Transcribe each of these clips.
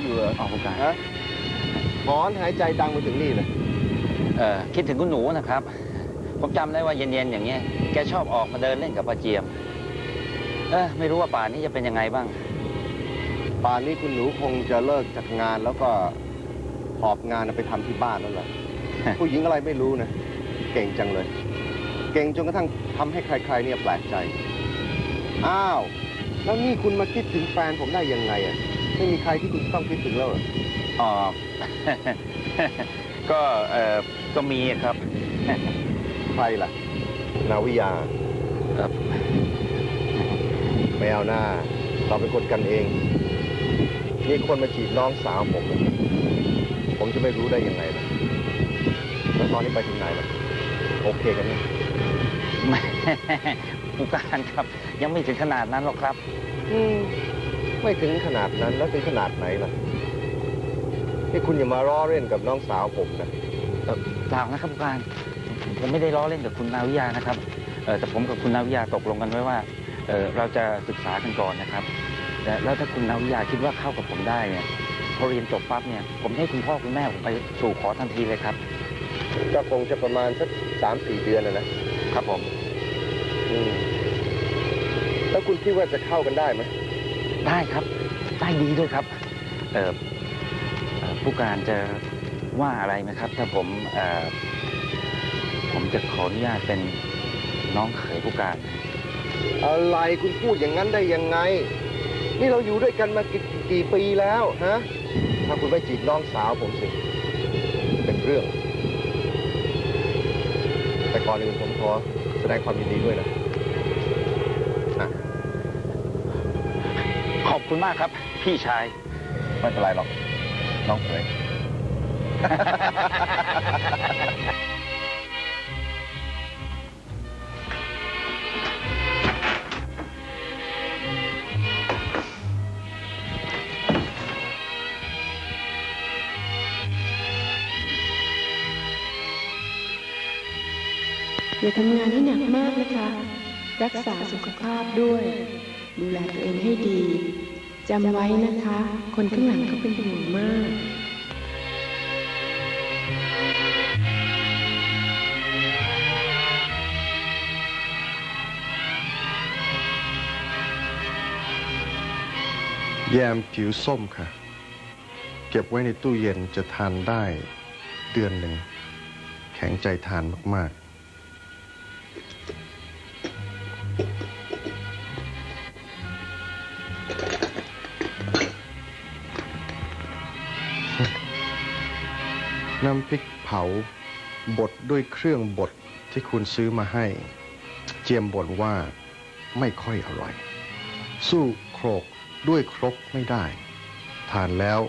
อยู่เหรออ๋อผู้การฮะถอนหายใจดังมาถึงนี่เลยเออคิดถึงคุณหนูนะครับ ผมจำได้ว่าเย็นๆอย่างเงี้ยแกชอบออกมาเดินเล่นกับป้าเจียม เออไม่รู้ว่าป่านนี้จะเป็นยังไงบ้าง ป่านนี้คุณหนูคงจะเลิกจากงานแล้วก็หอบงานไปทำที่บ้านแล้วล่ะ ผู้หญิงอะไรไม่รู้นะ เก่งจังเลย เก่งจนกระทั่งทำให้ใคร ๆ เนี่ยแปลกใจ อ้าว แล้วนี่คุณมาคิดถึงแฟนผมได้ยังไงอะ ไม่มีใครที่คุณต้องคิดถึงแล้วเหรออ๋อ ก็เออก็มีครับ ใครล่ะ นาวิยาครับไม่เอาหน้า เราเป็นคนกันเอง มีคนมาจีบน้องสาวผมอะผมจะไม่รู้ได้ยังไงล่ะแล้วตอนนี้ไปถึงไหนล่ะ โอเคกันเนี่ยแหม่ผู้การครับ ยังไม่ถึงขนาดนั้นหรอกครับ อืม ไม่ถึงขนาดนั้นแล้วถึงขนาดไหนล่ะนี่คุณอย่ามาล้อเล่นกับน้องสาวผมนะเอ่อเปล่านะครับผู้การผมผมไม่ได้ล้อเล่นกับคุณนาวิยานะครับเออแต่ผมกับคุณนาวิยาตกลงกันไว้ว่าเออเราจะศึกษากันก่อนนะครับแต่แล้วถ้าคุณนาวิยาคิดว่าเข้ากับผมได้เนี่ยพอเรียนจบปั๊บเนี่ยผมจะให้คุณพ่อคุณแม่ผมไปสู่ขอทันทีเลยครับก็คงจะประมาณสักสามสี่เดือนนะนะครับผมอืมแล้วคุณคิดว่าจะเข้ากันได้ไหม ได้ครับได้ดีด้วยครับเออเอ่อผู้การจะว่าอะไรไหมครับ ถ้าผมเออผมจะขออนุญาตเป็นน้องเขยผู้การ อะไรคุณพูดอย่างนั้นได้ยังไง นี่เราอยู่ด้วยกันมากี่กี่ปีแล้วฮะถ้าคุณไม่จีบน้องสาวผมสิ เป็นเรื่อง แต่ก่อนอื่นผมขอแสดงความยินดีด้วยนะ คุณมากครับ พี่ชาย ไม่เป็นไรหรอก น้องเขย อย่าทำงานให้หนักมากนะคะ รักษาสุขภาพด้วย ดูแลตัวเองให้ดี จำไว้นะคะ คนข้างหลังเขาเป็นห่วงมากแยมผิวส้มค่ะ เก็บไว้ในตู้เย็นจะทานได้เดือนหนึ่ง แข็งใจทานมาก ๆ น้ำพริกเผาบดด้วยเครื่องบดที่คุณซื้อมาให้ เจียมบ่นว่าไม่ค่อยอร่อย สู้โครกด้วยครกไม่ได้ ทานแล้ว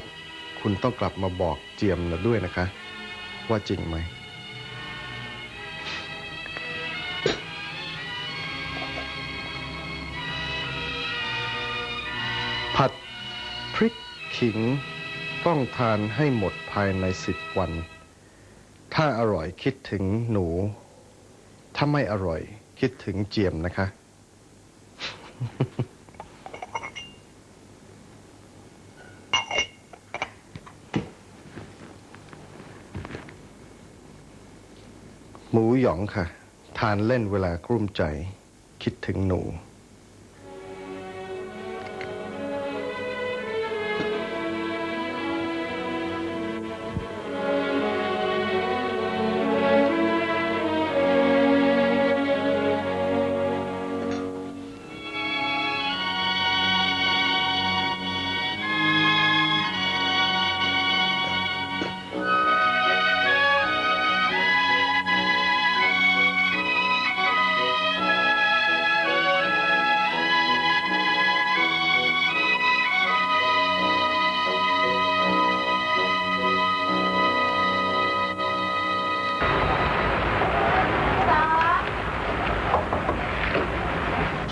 คุณต้องกลับมาบอกเจียมนะด้วยนะคะ ว่าจริงไหมผัดพริกขิง ต้องทานให้หมดภายในสิบวัน ถ้าอร่อยคิดถึงหนู ถ้าไม่อร่อยคิดถึงเจียมนะคะ หมูหยองค่ะ ทานเล่นเวลากลุ้มใจ คิดถึงหนู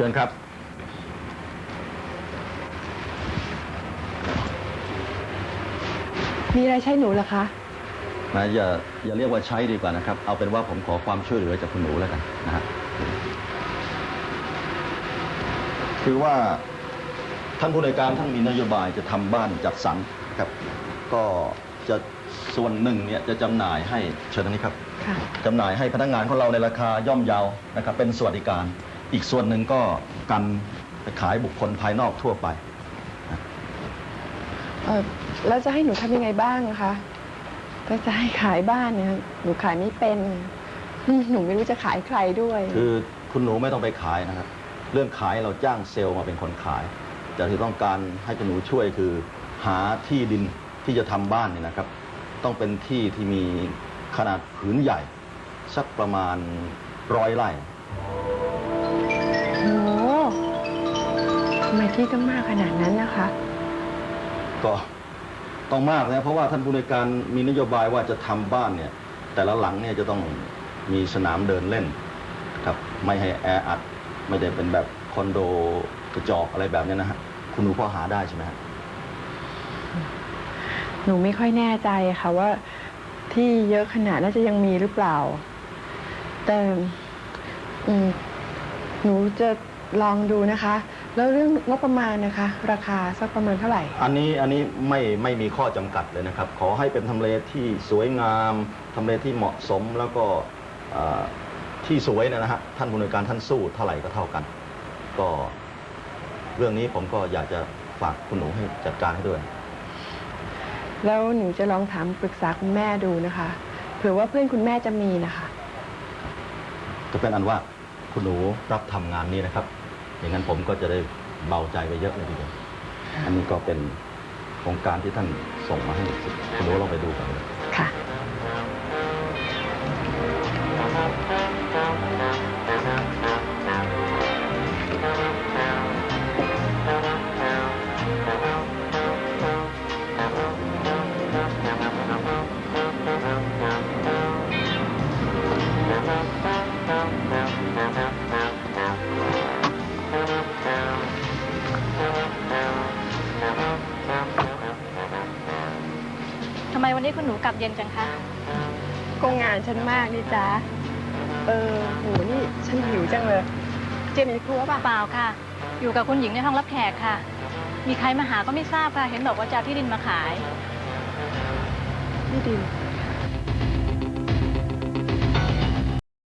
ชิญครับ มีอะไรใช่หนูเหรอคะ นะอย่าอย่าเรียกว่าใช้ดีกว่านะครับ เอาเป็นว่าผมขอความช่วยเหลือจากคุณหนูแล้วกันนะฮะคือว่าท่านผู้ในวยการท่านมีนโยบายจะทำบ้านจัดสรรครับ ก็จะส่วนหนึ่งเนี่ยจะจำหน่ายให้เชิญทางนี้ครับ ค่ะ จำหน่ายให้พนักงานของเราในราคาย่อมเยานะครับเป็นสวัสดิการ อีกส่วนหนึ่งก็กันไปขายบุคคลภายนอกทั่วไป เออแล้วจะให้หนูทำยังไงบ้างอะคะถ้าจะให้ขายบ้านเนี่ย หนูขายไม่เป็นอืมหนูไม่รู้จะขายใครด้วย คือคุณหนูไม่ต้องไปขายนะครับ เรื่องขายเราจ้างเซลล์มาเป็นคนขายแต่ที่ต้องการให้คุณหนูช่วยคือ หาที่ดินที่จะทำบ้านเนี่ยนะครับ ต้องเป็นที่ที่มีขนาดผืนใหญ่ สักประมาณร้อยไร่ ทำไมที่ต้องมากขนาดนั้นนะคะ ก็ต้องมากนะเพราะว่าท่านผู้ในวยการมีนโยบายว่าจะทำบ้านเนี่ย แต่ละหลังเนี่ยจะต้องมีสนามเดินเล่นครับไม่ให้แออัด ไม่ได้เป็นแบบคอนโดกระจอกอะไรแบบเนี้ยนะฮะคุณหนูพอหาได้ใช่ไหมฮะ หนูไม่ค่อยแน่ใจค่ะว่า ที่เยอะขนาดน่าจะยังมีหรือเปล่า แต่อืมหนูจะ ลองดูนะคะ แล้วเรื่องงบประมาณนะคะ ราคาสักประมาณเท่าไหร่ อันนี้อันนี้ไม่ไม่มีข้อจำกัดเลยนะครับ ขอให้เป็นทำเลที่สวยงามทำเลที่เหมาะสมแล้วก็เอ่อที่สวยเนยนะฮะท่านผู้ในวยการท่านสู้เท่าไหร่ก็เท่ากัน ก็เรื่องนี้ผมก็อยากจะฝากคุณหนูให้จัดการให้ด้วย แล้วหนูจะลองถามปรึกษาคุณแม่ดูนะคะ เผื่อว่าเพื่อนคุณแม่จะมีนะคะ จะเป็นอันว่า คุณหนูรับทำงานนี้นะครับ อย่างนั้นผมก็จะได้เบาใจไปเยอะเลยทีเดียวอันนี้ก็เป็นโครงการที่ท่านส่งมาให้คุณหนูลองไปดูกันเลยค่ะ ทำไมวันนี้คุณหนูกลับเย็นจังคะ ก็งานฉันมากนี่จ๊ะ เออโหนี่ฉันหิวจังเลย เจนในครัวป่ะ เปล่าค่ะ อยู่กับคุณหญิงในห้องรับแขกค่ะ มีใครมาหาก็ไม่ทราบค่ะ เห็นบอกว่าจะเอาที่ดินมาขาย พี่ดิน